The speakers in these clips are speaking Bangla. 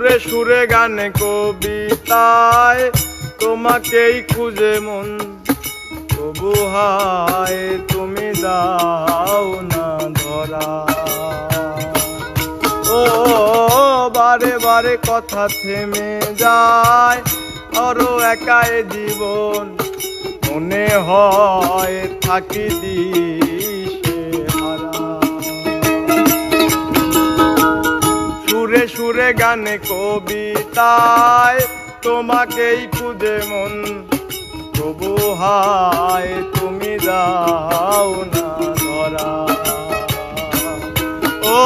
সুরে সুরে গানে কবিতায় তোমাকেই খুঁজে মন। তবু হায়, তুমি দাও না ধরা। ও, বারে বারে কথা থেমে যায় আরও একাই জীবন। মনে হয়, থাকি দিশে সুরে সুরে গানে কবিতায় তোমাকেই খুঁজে মন। তবু হায়, তুমি দাও না ধরা। ও,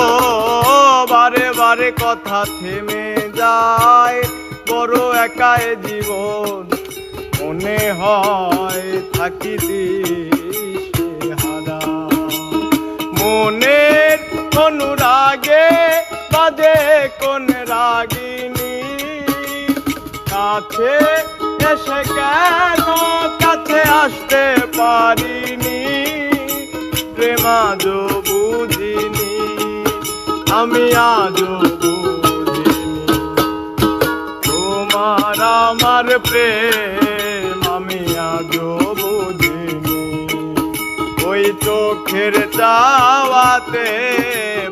বারে বারে কথা থেমে যায়, বড় একাই জীবন। মনে হয় থাকি হারা। মনের অনুরাগে বাজে কোন রাগিনী। কাছে এসে কেন কাছে আসতে পারিনি? প্রেমাজ বুঝিনি, আমি আজও বুঝিনি। তোমার আমার প্রেম, আমি আজও বুঝিনি। ওই চোখের চাওয়াতে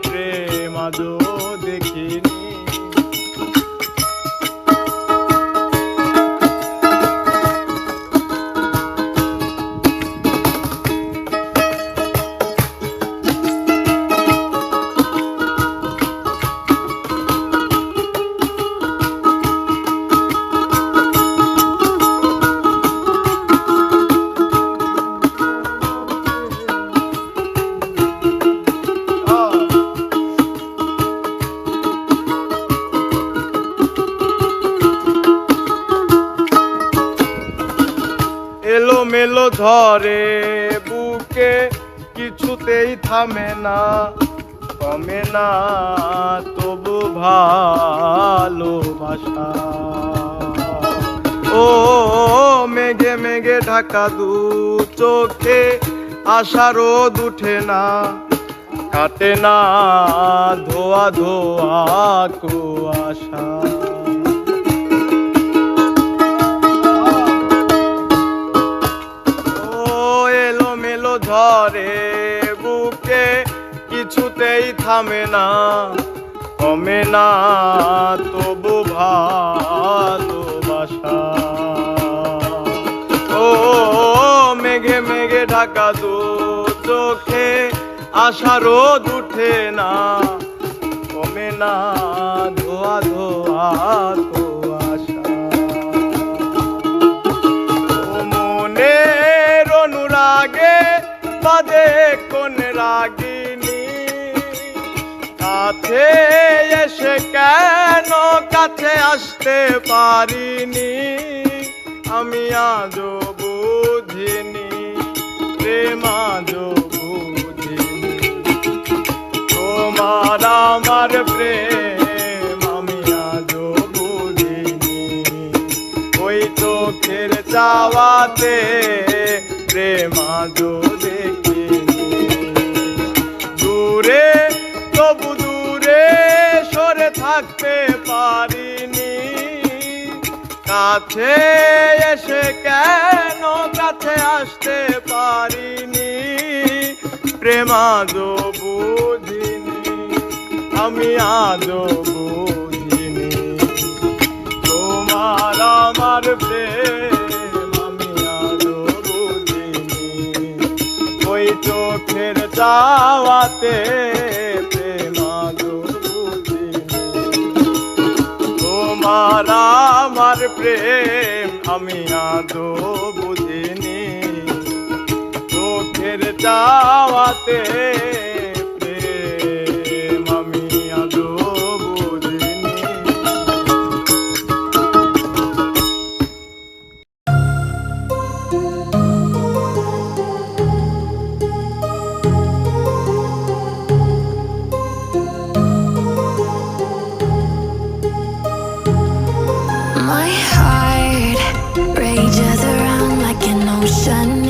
প্রেম আজও এলো মেলো ধরে বুকে কিছুতেই থামে না, কমে না তবু ভালোবাসা। ও, মেঘে মেঘে ঢাকা দু চোখে আশার রোদ উঠে না, কাটে না ধোয়া ধোয়া কুয়াশা। থামে না, কমে না, তবু ভালোবাসা ও, মেঘে মেঘে ঢাকা দু চোখে আশা রোদ উঠে না, কমে না, ধোয়া ধোয়া ও মনের অনুরাগে বাজে কাছে এসে কেন কাছে আসতে পারিনি? আমি আজও বুঝিনি, প্রেম আজও বুঝিনি। তোমার আমার প্রেম আমি আজও বুঝিনি। ওই চোখের চাওয়াতে প্রেম আজও দেখিনি। দূরে তবু থাকতে পারিনি। কাছে এসে কেন কাছে আসতে পারিনি? প্রেম আজও বুঝিনি, আমি আজও বুঝিনি। তোমার আমার প্রেম, আমি আজও বুঝিনি। ওই চোখের চাওয়াতে প্রেম আমি আদো বুঝিনি। চোখের চাওয়াতে 转